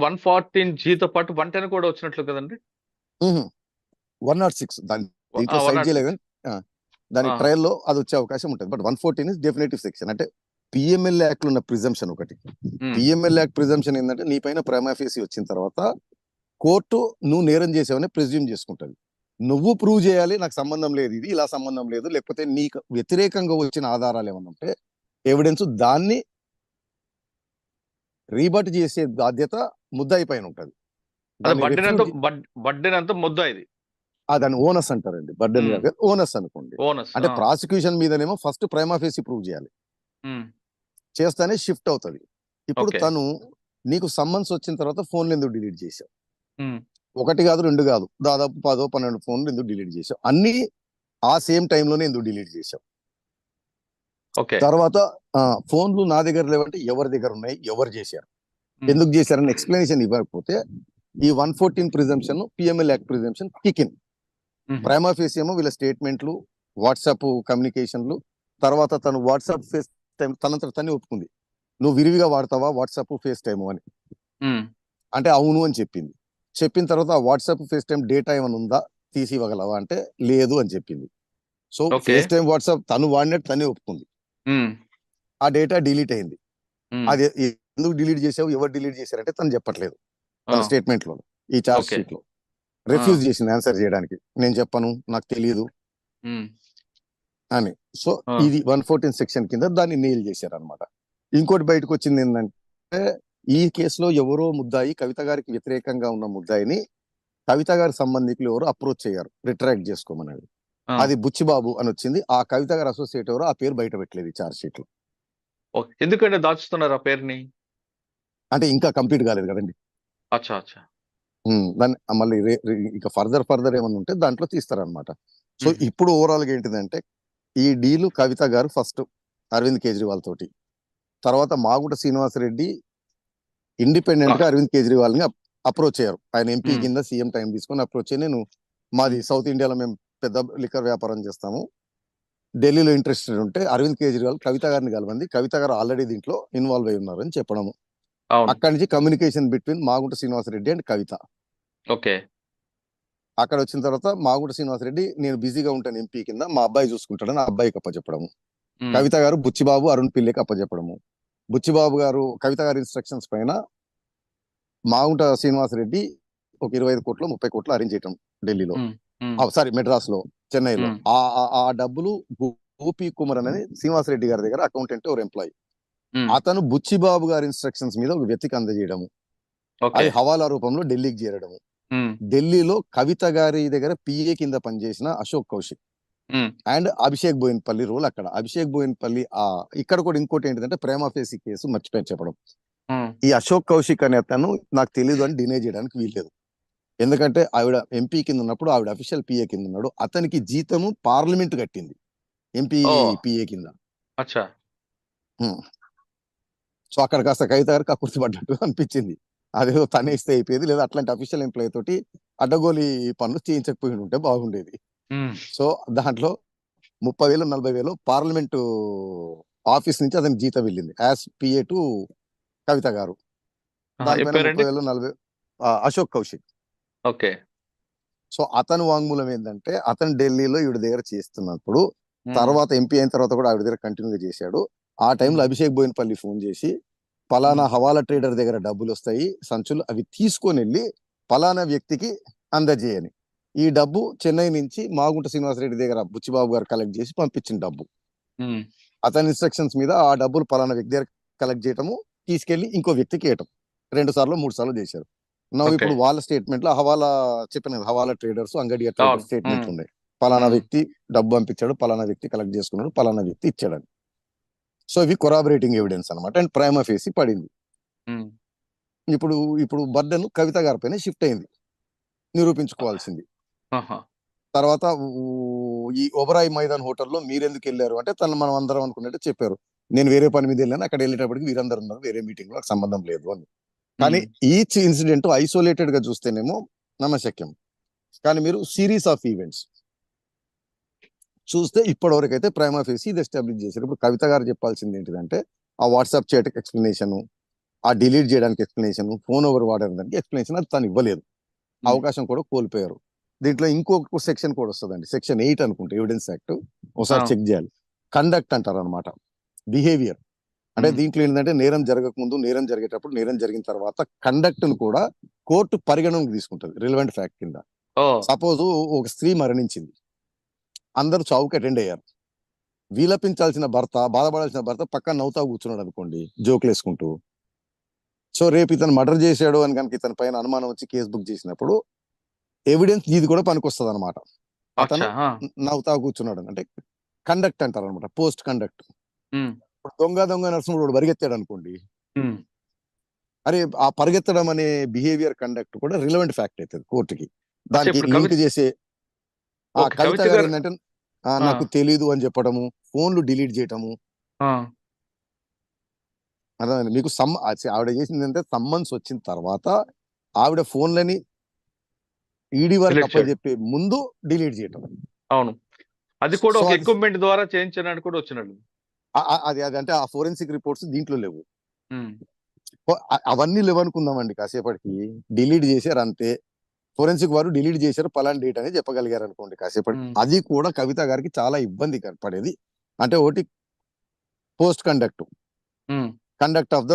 One fourteen జీతో పాటు one ten కూడా వచ్చినట్లు కదండి? One not six. దాని దీంట్లో ఆ, సైడ్ 106. చేయలేదు కానీ, ఆ, దాని ఆ. ట్రయల్లో అది వచ్చే అవకాశం ఉంటుంది. But one fourteen is definitive section అంటే పిఎంఎల్ యాక్ట్లో ఉన్న ప్రిజంప్షన్ ఒకటి. పిఎంఎల్ యాక్ట్ ప్రిజంప్షన్ ఏంటంటే నీ పైన ప్రైమాఫేసి వచ్చిన తర్వాత కోర్టు నువ్వు నేరం చేసావని ప్రిజ్యూమ్ చేసుకుంటది. నువ్వు ప్రూవ్ చేయాలి నాకు సంబంధం లేదు ఇది ఇలా సంబంధం లేదు. లేకపోతే నీకు వ్యతిరేకంగా వచ్చిన ఆధారాలు ఏమన్నా ఉంటే ఎవిడెన్స్ దాన్ని రీబట్ చేసే బాధ్యత ముద్దాయి పైన ఉంటది అదే దాన్ని ముద్ద ఓనస్ అంటారండి. బర్డెన్. ఓనస్ అనుకోండి. అంటే ప్రాసిక్యూషన్ మీదనేమో ఫస్ట్ ప్రైమాఫేసి ప్రూవ్ చేయాలి. చేస్తేనే షిఫ్ట్ అవుతది. ఇప్పుడు. తను నీకు సమ్మన్స్ వచ్చిన తర్వాత ఫోన్లు ఎందుకు డిలీట్ చేశావు? ఒకటి కాదు రెండు కాదు. దాదాపు పదో పన్నెండు ఫోన్లు ఎందుకు డిలీట్ చేసావు అన్ని ఆ సేమ్లోనే ఎందుకు డిలీట్ చేసావు ఓకే. తర్వాత ఫోన్లు నా దగ్గర లేవంటే ఎవరి దగ్గర ఉన్నాయి? ఎవరు చేశారు? ఎందుకు చేశారని ఎక్స్ప్లెనేషన్ ఇవ్వకపోతే ఈ one fourteen presumption PML act presumption kick in. Prima face ఏమో వీళ్ళ స్టేట్మెంట్లు వాట్సాప్ కమ్యూనికేషన్లు తర్వాత తను వాట్సాప్ ఫేస్ టైం తనంతట తనే ఒప్పుకుంది. నువ్వు విరివిగా వాడతావా వాట్సాప్ ఫేస్ టైమ్ అని? అంటే అవును అని చెప్పింది. చెప్పిన తర్వాత వాట్సాప్ ఫేస్ టైం డేటా ఏమైనా ఉందా? తీసి ఇవ్వగలవా అంటే లేదు అని చెప్పింది. సో. ఫేస్ టైం వాట్సాప్ తను వాడినట్టు తనే ఒప్పుకుంది. ఆ డేటా డిలీట్ అయింది. అది ఎందుకు డిలీట్ చేసావు? ఎవరు డిలీట్ చేశారంటే తను చెప్పట్లేదు. తన స్టేట్మెంట్లో ఈ చార్జ్. షీట్లో రిఫ్యూజ్ చేసింది ఆన్సర్ చేయడానికి. నేను చెప్పను నాకు తెలియదు అని. సో. ఇది వన్ ఫోర్టీన్ సెక్షన్ కింద దాన్ని నెయిల్ చేశారు అనమాట ఇంకోటి బయటకు వచ్చింది ఏంటంటే ఈ కేసులో ఎవరో ముద్దాయి కవిత గారికి వ్యతిరేకంగా ఉన్న ముద్దాయిని కవిత గారి సంబంధికులు ఎవరు అప్రోచ్ అయ్యారు రిట్రాక్ట్ చేసుకోమని అది బుచ్చిబాబు అని వచ్చింది. ఆ కవిత గారు అసోసియేట్ ఎవరు ఆ పేరు బయట పెట్టలేదు చార్జ్ షీట్లో ఎందుకంటే దాచుతున్నారు ఆ పేరుని? అంటే ఇంకా కంప్లీట్ కాలేదు కదండి. అచ్చా అచ్చా. ఉమ్, దాన్ని మళ్ళీ ఇక ఫర్దర్ ఫర్దర్ ఏమన్నా ఉంటే దాంట్లో తీస్తారనమాట సో. ఇప్పుడు ఓవరాల్గా ఏంటిదంటే ఈ డీలు కవిత గారు ఫస్ట్ అరవింద్ కేజ్రీవాల్ తోటి. తర్వాత మాగుంట శ్రీనివాసరెడ్డి ఇండిపెండెంట్గా అరవింద్ కేజ్రీవాల్ని అప్రోచ్ అయ్యారు. ఆయన ఎంపీ. కింద సీఎం టైం తీసుకొని అప్రోచ్ అయ్యి నేను మాది సౌత్ ఇండియాలో మేము పెద్ద లిక్కర్ వ్యాపారం చేస్తాము. ఢిల్లీలో ఇంట్రెస్టెడ్ ఉంటే అరవింద్ కేజ్రీవాల్ కవిత గారిని కలవండి. కవిత గారు ఆల్రెడీ దీంట్లో ఇన్వాల్వ్ అయి ఉన్నారు అని చెప్పడము. అక్కడి నుంచి communication between Magunta Srinivasareddy and Kavitha. Okay. అక్కడ వచ్చిన తర్వాత మాగుంట శ్రీనివాసరెడ్డి నేను బిజీగా ఉంటాను ఎంపీ కింద మా అబ్బాయి చూసుకుంటాడని అబ్బాయికి అప్పచెప్పడము. కవిత గారు బుచ్చిబాబు అరుణ్ పిల్లికి అప్పచెప్పడము. బుచ్చిబాబు గారు కవిత గారి ఇన్స్ట్రక్షన్స్ పైన మాగుంట శ్రీనివాసరెడ్డి ఒక ఇరవై ఐదు కోట్లు ముప్పై కోట్లు అరేంజ్ చేయటం ఢిల్లీలో. సారీ మెడ్రాస్లో చెన్నైలో. ఆ డబ్బులు గోపి కుమార్ అనేది శ్రీనివాసరెడ్డి గారి దగ్గర అకౌంటెంట్ ఒక ఎంప్లాయీ అతను బుచ్చిబాబు గారి ఇన్స్ట్రక్షన్స్ మీద ఒక వ్యక్తికి అందజేయడము. అది హవాలా రూపంలో ఢిల్లీకి చేరడము. ఉమ్, ఢిల్లీలో కవిత గారి దగ్గర పిఏ కింద పనిచేసిన Ashok Kaushik. Um, and Abhishek Boinpally role అక్కడ. అభిషేక్ బోయిన్పల్లి ఆ ఇక్కడ కూడా ఇంకోటి ఏంటిదంటే ప్రేమ ఫేసి కేసు మర్చిపోయి చెప్పడం. ఈ అశోక్ కౌశిక్ అనే అతను నాకు తెలియదు అని డినే చేయడానికి వీల్లేదు. ఎందుకంటే ఆవిడ ఎంపీ కింద ఉన్నప్పుడు ఆవిడ అఫీషియల్ పిఏ కింద ఉన్నాడు. అతనికి జీతము పార్లమెంట్ కట్టింది. ఎంపీ. పిఏ కింద. సో అక్కడ కాస్త కవిత గారికి కకుర్తి పడ్డట్టు అనిపించింది. అదేదో తనే ఇస్తే అయిపోయేది. లేదా అట్లాంటి అఫీషియల్ ఎంప్లాయీ తోటి అడ్డగోలి పనులు చేయించకపోయి ఉంటే బాగుండేది. సో దాంట్లో ముప్పై వేలు నలభై వేలు పార్లమెంటు ఆఫీస్ నుంచి అతనికి జీతం వెళ్ళింది. యాజ్ పిఏ టు కవిత గారు. ముప్పై వేలు నలభై అశోక్ కౌశిక్. ఓకే. సో అతను వాంగ్మూలం ఏంటంటే అతను ఢిల్లీలో ఈవిడ దగ్గర చేస్తున్నప్పుడు తర్వాత ఎంపీ అయిన తర్వాత కూడా ఆవిడ దగ్గర కంటిన్యూగా చేశాడు. ఆ టైంలో అభిషేక్ బోయినపల్లి ఫోన్ చేసి పలానా హవాలా ట్రేడర్ దగ్గర డబ్బులు వస్తాయి సంచులు అవి తీసుకొని వెళ్ళి పలానా వ్యక్తికి అందజేయని ఈ డబ్బు చెన్నై నుంచి మాగుంట శ్రీనివాసరెడ్డి దగ్గర బుచ్చిబాబు గారు కలెక్ట్ చేసి పంపించిన డబ్బు అతని ఇన్స్ట్రక్షన్స్ మీద ఆ డబ్బులు పలానా వ్యక్తి దగ్గర కలెక్ట్ చేయటము తీసుకెళ్ళి ఇంకో వ్యక్తికి వేయటం రెండు సార్లు మూడు సార్లు చేశారు నా Okay. ఇప్పుడు వాళ్ళ స్టేట్మెంట్లో హవాలా చెప్పిన హవాలా ట్రేడర్స్ అంగడి. స్టేట్మెంట్. ఉన్నాయి పలానా. వ్యక్తి డబ్బు పంపించాడు పలానా వ్యక్తి కలెక్ట్ చేసుకున్నాడు పలానా వ్యక్తి ఇచ్చాడని సో ఇవి కొరాబరేటింగ్ ఎవిడెన్స్ అనమాట అండ్ ప్రైమ ఫేసి పడింది. ఇప్పుడు ఇప్పుడు బర్డన్ కవిత గారి పైన షిఫ్ట్ అయింది. నిరూపించుకోవాల్సింది. తర్వాత ఈ ఒబరాయి మైదాన్ హోటల్లో మీరెందుకు వెళ్ళారు? అంటే తను మనం అందరం అనుకున్నట్టు చెప్పారు. నేను వేరే పని మీద వెళ్ళాను అక్కడ వెళ్ళేటప్పటికి వీరందరూ ఉన్నారు వేరే మీటింగ్లో నాకు సంబంధం లేదు అని. కానీ ఈచ్ ఇన్సిడెంట్ ఐసోలేటెడ్గా చూస్తేనేమో నమ్మశక్యం కానీ మీరు సిరీస్ ఆఫ్ ఈవెంట్స్. చూస్తే ఇప్పటి వరకు అయితే ప్రైమా ఫేసి ఇది ఎస్టాబ్లిష్ చేశారు. ఇప్పుడు కవిత గారు చెప్పాల్సింది ఏంటిదంటే ఆ వాట్సాప్ చాట్ ఎక్స్ప్లెనేషన్ ఆ డిలీట్ చేయడానికి ఎక్స్ప్లెనేషన్ ఫోన్ ఓవర్ వాడడానికి ఎక్స్ప్లెనేషన్ అది తను ఇవ్వలేదు. అవకాశం కూడా కోల్పోయారు. దీంట్లో ఇంకొక సెక్షన్ కూడా వస్తుందండి. సెక్షన్ ఎయిట్ అనుకుంటే ఎవిడెన్స్ యాక్ట్ ఒకసారి. చెక్ చేయాలి. కండక్ట్ అంటారు అనమాట బిహేవియర్ అంటే. దీంట్లో ఏంటంటే నేరం జరగక ముందు నేరం జరిగేటప్పుడు నేరం జరిగిన తర్వాత కండక్ట్ను కూడా కోర్టు పరిగణనకు తీసుకుంటుంది. రిలవెంట్ ఫ్యాక్ట్ కింద. సపోజ్ ఒక స్త్రీ మరణించింది. అందరూ చావుకి అటెండ్ అయ్యారు. విలపించాల్సిన భర్త బాధపడాల్సిన భర్త పక్కన నవ్వుతా కూర్చున్నాడు అనుకోండి జోకులు వేసుకుంటూ. సో రేపు ఇతను మర్డర్ చేశాడు అని కనుక ఇతని పైన అనుమానం వచ్చి కేసు బుక్ చేసినప్పుడు ఎవిడెన్స్ ఇది కూడా పనికొస్తుంది అనమాట అతను నవ్వుతా కూర్చున్నాడు అంటే కండక్ట్ అంటారు అనమాట పోస్ట్ కండక్ట్. ఇప్పుడు దొంగ దొంగ నరసింహుడు పరిగెత్తాడు అనుకోండి. అరే ఆ పరిగెత్తడం అనే బిహేవియర్ కండక్ట్ కూడా రిలవెంట్ ఫ్యాక్ట్ అవుతుంది కోర్టుకి. దానికి లింక్ చేసే ఆ కవిత గారు ఏంటంటే నాకు తెలీదు అని చెప్పడము ఫోన్లు డిలీట్ చేయటము. అర్థమైంది? మీకు సమ్ ఆవిడ చేసింది అంటే సమ్మన్స్ వచ్చిన తర్వాత ఆవిడ ఫోన్లని ఈడీ వరకు చేయడం. అప్పచెప్పే ముందు డిలీట్ చేయటం. అవును. అది కూడా ఒక ఎక్విప్మెంట్ ద్వారా చేయించడానికి కూడా ఆ- అది అది అంటే ఆ ఫోరెన్సిక్ రిపోర్ట్స్ దీంట్లో లేవు. అవన్నీ లేవనుకుందామండి కాసేపటికి. డిలీట్ చేశారు అంతే. ఫోరెన్సిక్ వారు డిలీట్ చేశారు పలాన్ డేట్ అని చెప్పగలిగారు అనుకోండి కాసేపటి అది కూడా కవిత గారికి చాలా ఇబ్బంది పడేది. అంటే ఒకటి post conduct. Conduct of the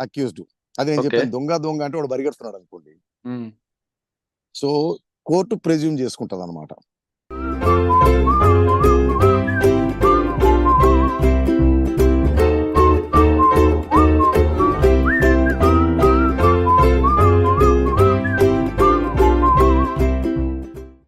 accused. అది నేను. చెప్పాను. దొంగ దొంగ అంటే వాడు పరిగెడుతున్నాడు అనుకోండి. సో కోర్టు ప్రెజ్యూమ్ చేసుకుంటది అనమాట